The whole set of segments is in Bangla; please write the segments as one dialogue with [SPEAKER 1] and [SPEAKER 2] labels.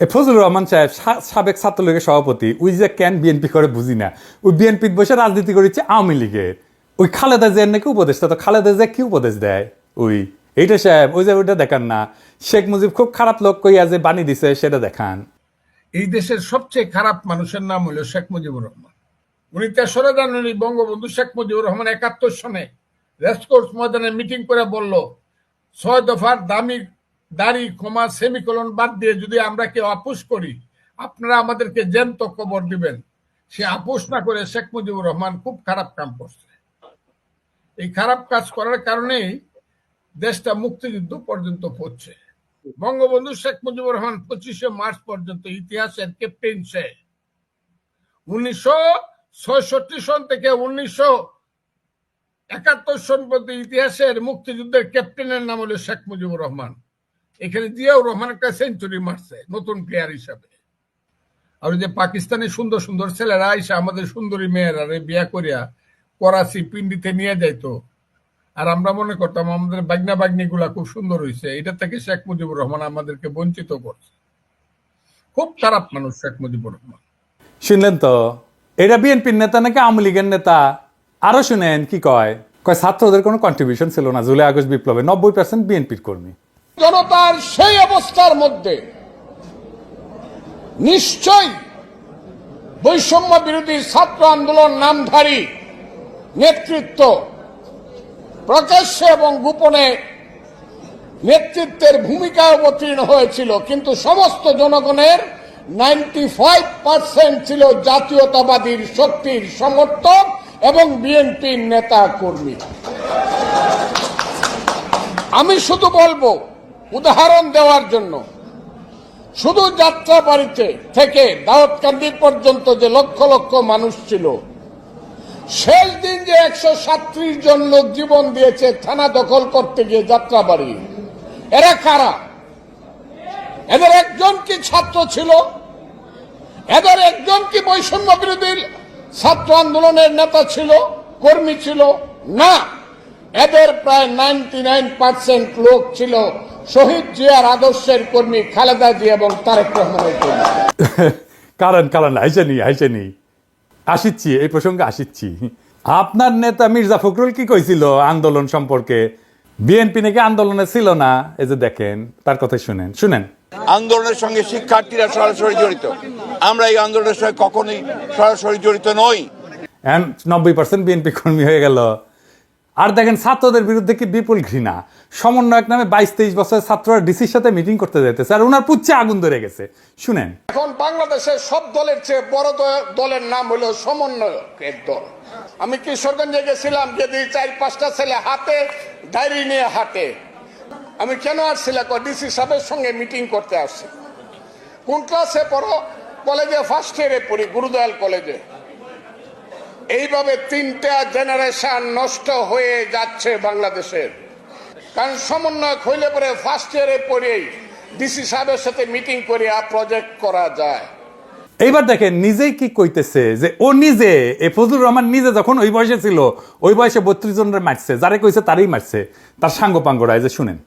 [SPEAKER 1] ফজলুর রহমান সাহেব সাবেক ছাত্রলীগের সভাপতি, ওই যে কেন বিএনপি করে বুঝি না। ওই বিএনপি বসে রাজনীতি করেছে আওয়ামী লীগের। ওই খালেদা জিয়ার নাকি উপদেষ্টা, তো খালেদা জিয়া কি উপদেশ দেয়? ওই, এইটা সাহেব, ওই যে ওইটা দেখান না। শেখ মুজিব খুব খারাপ লোক কইয়া যে বাণী দিছে, সেটা দেখান।
[SPEAKER 2] এই দেশের সবচেয়ে খারাপ মানুষের নাম হলো শেখ মুজিবুর রহমান। উনি তেসরা জানুয়ারি বঙ্গবন্ধু শেখ মুজিবুর রহমান একাত্তর সনে রেসকোর্স ময়দানে মিটিং করে বলল, ছয় দফার দামি দাড়ি, ক্ষমা, সেমিকলন বাদ দিয়ে যদি আমরা কেউ আপোষ করি, আপনারা আমাদেরকে জ্যান্ত কবর দিবেন। সে আপোষ না করে শেখ মুজিবুর রহমান খুব খারাপ কাম করছে। এই খারাপ কাজ করার কারণেই দেশটা মুক্তিযুদ্ধ পর্যন্ত পড়ছে। বঙ্গবন্ধু শেখ মুজিবুর রহমান পঁচিশে মার্চ পর্যন্ত ইতিহাসের ক্যাপ্টেন সে। উনিশশো ছয়ষট্টি সন থেকে উনিশশো একাত্তর সন পর্যন্ত ইতিহাসের মুক্তিযুদ্ধের ক্যাপ্টেনের নাম হলো শেখ মুজিবুর রহমান। এখানে জিয়াউর রহমান একটা সেঞ্চুরি মারছে, নতুন প্লেয়ার হিসাবে। আর যে পাকিস্তানি সুন্দর সুন্দর ছেলেরা আইসা, আমাদের সুন্দরী মেয়েরা রে বিয়া করিয়া করাচি পিন্ডিতে নিয়ে যাইতো। আর আমরা মনে করতাম আমাদের বাগনা বাগনি গুলা খুব সুন্দর হয়েছে এটা থেকে শেখ মুজিবুর রহমান আমাদেরকে বঞ্চিত করছে। খুব খারাপ মানুষ শেখ মুজিবুর রহমান।
[SPEAKER 1] শুনলেন তো? এটা বিএনপির নেতা নাকি আওয়ামী লীগের নেতা? আরও শুনেন কি কয়? কয়, ছাত্রদের কোনো কন্ট্রিবিউশন ছিল না, জুলাই আগস্ট বিপ্লবে নব্বই পার্সেন্ট বিএনপির কর্মী।
[SPEAKER 3] জনতার সেই অবস্থার মধ্যে নিশ্চয়ই বৈষম্য বিরোধী ছাত্র আন্দোলন নামধারী নেতৃত্ব প্রকাশ্যে এবং গোপনে নেতৃত্বের ভূমিকা অবতীর্ণ হয়েছিল, কিন্তু সমস্ত জনগণের নাইনটি ফাইভ পার্সেন্ট ছিল জাতীয়তাবাদীর শক্তির সমর্থক এবং বিএনপির নেতা কর্মী। আমি শুধু বলব উদাহরণ দেওয়ার জন্য। শুধু যাত্রা বাড়িতে থেকে দাউদকান্দি পর্যন্ত যে লক্ষ লক্ষ মানুষ ছিল, শেষ দিন যে একশো সাত্রিশ জন লোক জীবন দিয়েছে থানা দখল করতে গিয়ে যাত্রা বাড়ি, এরা কারা? এদের একজন কি ছাত্র ছিল? এদের একজন কি বৈষম্য বিরোধী ছাত্র আন্দোলনের নেতা ছিল, কর্মী ছিল? না। এদের প্রায় নাইনটি নাইন পার্সেন্ট লোক ছিল শহীদ জিয়ার আদর্শের কর্মী খালেদা জিয়া এবং তারেক রহমানের কর্মী।
[SPEAKER 1] কারণ কারণ আইসেনি আইসেনি আসিচ্ছি এই প্রসঙ্গে আসিচ্ছি আপনার নেতা মির্জা ফখরুল কি কইছিল আন্দোলন সম্পর্কে? বিএনপি নাকি আন্দোলনে ছিল না? এই যে দেখেন তার কথা শুনেন শুনেন।
[SPEAKER 4] আন্দোলনের সঙ্গে শিক্ষার্থীরা সরাসরি জড়িত। আমরা এই আন্দোলনের সঙ্গে কখনোই সরাসরি জড়িত নই।
[SPEAKER 1] নব্বই পার্সেন্ট বিএনপি কর্মী হয়ে গেল। আর দেখেন ছাত্রদের বিরুদ্ধে কি বিপুল ঘৃণা? সমন্বয়ক নামে বাইশ তেইশ বছরের ছাত্ররা ডিসির সাথে মিটিং করতে যেতেছে আর ওনার পুচ্ছে আগুন ধরে গেছে। শুনেন।
[SPEAKER 3] এখন বাংলাদেশের সব দলের চেয়ে বড় দলের নাম হলো সমন্বয়কের দল। আমি কিশোরগঞ্জে গেছিলাম যদি চার পাঁচটা ছেলে হাতে ডায়েরি নিয়ে হাতে আমি কেন আসছিলাম ডিসি সাহেবের সঙ্গে মিটিং করতে আসছি। কোন ক্লাসে পড়ো? কলেজে ফার্স্ট ইয়ারে পড়ি, গুরুদয়াল কলেজে। এইভাবে তিনটা জেনারেশন নষ্ট হয়ে যাচ্ছে বাংলাদেশের। কারণ সমন্বয়ক হইলে পরে ফার্স্ট ইয়ারে পড়েই ডিসি সাহেবের সাথে মিটিং করে প্রজেক্ট করা যায়।
[SPEAKER 1] এইবার দেখেন নিজেই কি কইতেছে যে ও নিজে এ ফজলুর রহমান নিজে যখন ওই বয়সে ছিল ওই বয়সে বত্রিশ জনের মারছে যারে কইছে তারই মারছে তার সাঙ্গ পাঙ্গরা এই যে শুনেন।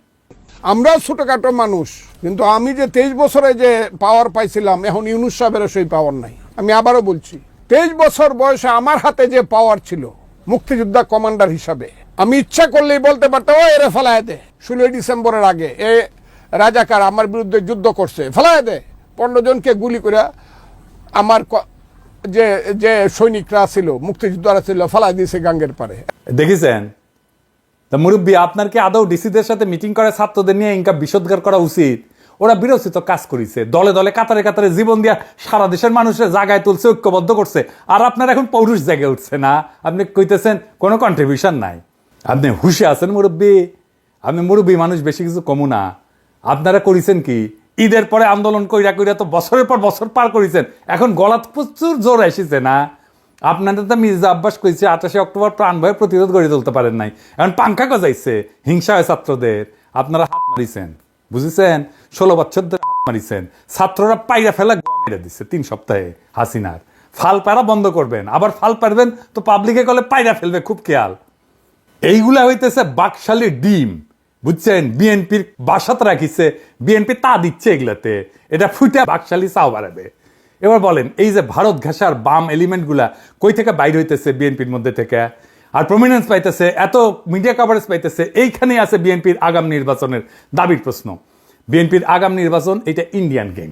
[SPEAKER 5] আমরা ছোটখাটো মানুষ কিন্তু আমি যে তেইশ বছরে যে পাওয়ার পাইছিলাম এখন ইউনুস সাহেবের সেই পাওয়ার নাই। আমি আবারও বলছি তেইশ বছর বয়সে আমার হাতে যে পাওয়ার ছিল, মুক্তিযোদ্ধা কমান্ডার হিসাবে, আমি ইচ্ছা করলেই বলতে পারতাম ও এরে ফেলায় দে। ষোলোই ডিসেম্বরের আগে, এ রাজাকার আমার বিরুদ্ধে যুদ্ধ করছে, ফেলায় দে। পনেরো জনকে গুলি করে আমার যে যে সৈনিকরা ছিল, মুক্তিযোদ্ধারা ছিল, ফেলায় দিয়েছে গাঙ্গের পারে।
[SPEAKER 1] দেখেছেন? তা মুরব্বী, আপনার কি আদৌ ডিসিদের সাথে মিটিং করে ছাত্রদের নিয়ে ইনকা বিশোধগার করা উচিত? ওরা বিরোচিত কাজ করেছে। দলে দলে কাতারে কাতারে জীবন দিয়া সারা দেশের মানুষের জায়গায় তুলছে, ঐক্যবদ্ধ করছে। আর আপনার এখন পৌরুষ জায়গায় উঠছে না। আপনি কইতেছেন, কোনো কন্ট্রিবিউশন নাই। আপনি হুশে আছেন মুরব্বী। আপনি মুরব্বী মানুষ বেশি কিছু কমু না। আপনারা করেছেন কি? ঈদের পরে আন্দোলন কইরা কইরা তো বছরের পর বছর পার করেছেন। এখন গলাত প্রচুর জোর এসেছে না? আপনাদের তো মির্জা আব্বাস কইছে, আঠাশে অক্টোবর প্রাণ ভয়ে প্রতিরোধ গড়ে তুলতে পারেন নাই। এখন পাঙ্খা গজাইছে, হিংসা হয় ছাত্রদের। আপনারা হাত মারিছেন। বুঝেছেন? ষোলো বছর ধরে মারিছেন। ছাত্ররা পাইরা ফেলা মেরে দিচ্ছে তিন সপ্তাহে হাসিনার। ফাল পারা বন্ধ করবেন, আবার ফাল পারবেন তো পাবলিকে কলে পাইরা ফেলবে, খুব খেয়াল। এইগুলা হইতেছে বাকশালী ডিম, বুঝছেন? বিএনপির বাসাত রাখিছে, বিএনপি তা দিচ্ছে এগুলাতে। এটা ফুটে বাকশালী চাও বাড়াবে। এবার বলেন, এই যে ভারত ঘেঁষার বাম এলিমেন্টগুলা কই থেকে বাইর হইতেছে বিএনপির মধ্যে থেকে? আর প্রমিনেন্স পাইতেছে, এত মিডিয়া কাভারেজ পাইতেছে, এইখানেই আছে বিএনপির আগাম নির্বাচনের দাবির প্রশ্ন। বিএনপির আগাম নির্বাচন, এটা ইন্ডিয়ান গেম